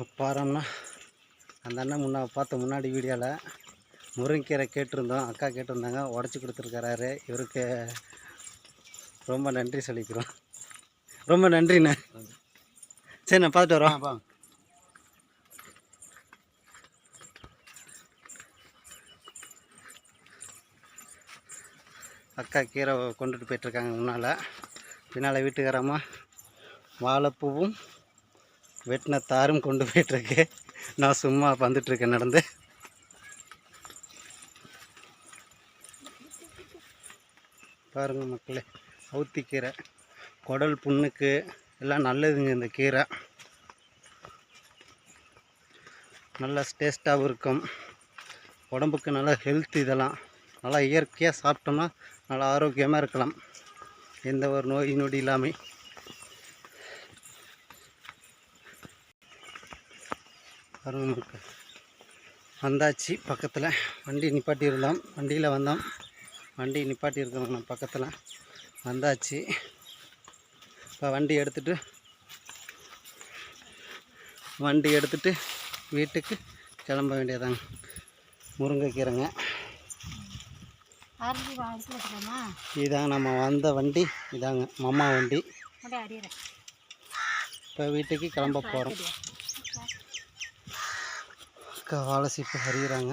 பாருன்னா அந்த அண்ணன் முன்னா பார்த்த முன்னாடி வீடியோவில் முருங்கீரை கேட்டிருந்தோம். அக்கா கேட்டிருந்தாங்க. உடச்சி கொடுத்துருக்காரு இவருக்கு ரொம்ப நன்றி சொல்லிக்கிறோம். ரொம்ப நன்றிண்ணே. சரி நான் பார்த்துட்டு வரோம். அக்கா கீரை கொண்டுட்டு போயிட்டுருக்காங்க முன்னால். பின்னால் வீட்டுக்காரம்மா வாழைப்பூவும் வெட்டின தாரும் கொண்டு போயிட்டுருக்கு. நான் சும்மா வந்துட்டுருக்கேன் நடந்து. பாருங்கள் மக்களே அவுத்தி கீரை குடல் புண்ணுக்கு எல்லாம் நல்லதுங்க இந்த கீரை. நல்லா டேஸ்ட்டாகவும் இருக்கும். உடம்புக்கு நல்லா ஹெல்த் இதெல்லாம். நல்லா இயற்கையாக சாப்பிட்டோம்னா நல்லா ஆரோக்கியமாக இருக்கலாம். எந்த ஒரு நோய் நொடி இல்லாமல் பாருங்க மக்கள். வந்தாச்சு பக்கத்தில். வண்டி நிப்பாட்டி இருந்தோம் வண்டியில் வந்தோம். வண்டி நிப்பாட்டி இருக்கோம் நம்ம பக்கத்தில். வந்தாச்சு. இப்போ வண்டி எடுத்துட்டு வண்டி எடுத்துட்டு வீட்டுக்கு கிளம்ப வேண்டியதாங்க முருங்கைக்கீரைங்க. இதாங்க நம்ம வந்த வண்டி. இதாங்க மம்மா வண்டி. இப்போ வீட்டுக்கு கிளம்ப போகிறோம் அக்கா வாழை சீப்பு அறிகிறாங்க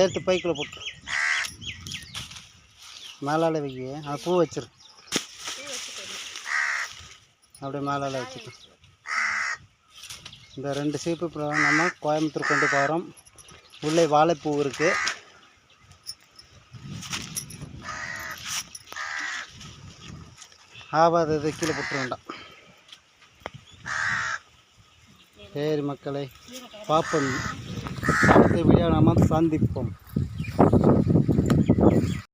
எடுத்து பைக்கில் போட்டு. மேலால் வைக்க அது பூ வச்சிரு. அப்படியே மேலால் வச்சுக்கோ. இந்த ரெண்டு சீப்பு இப்போ நம்ம கோயம்புத்தூர் கொண்டு போகிறோம் உள்ளே வாழைப்பூ இருக்குது ஆகாதது கீழே போட்டு வேண்டாம். சரி மக்களை பார்ப்போம் এই ভিডিওর আমার সান্দিক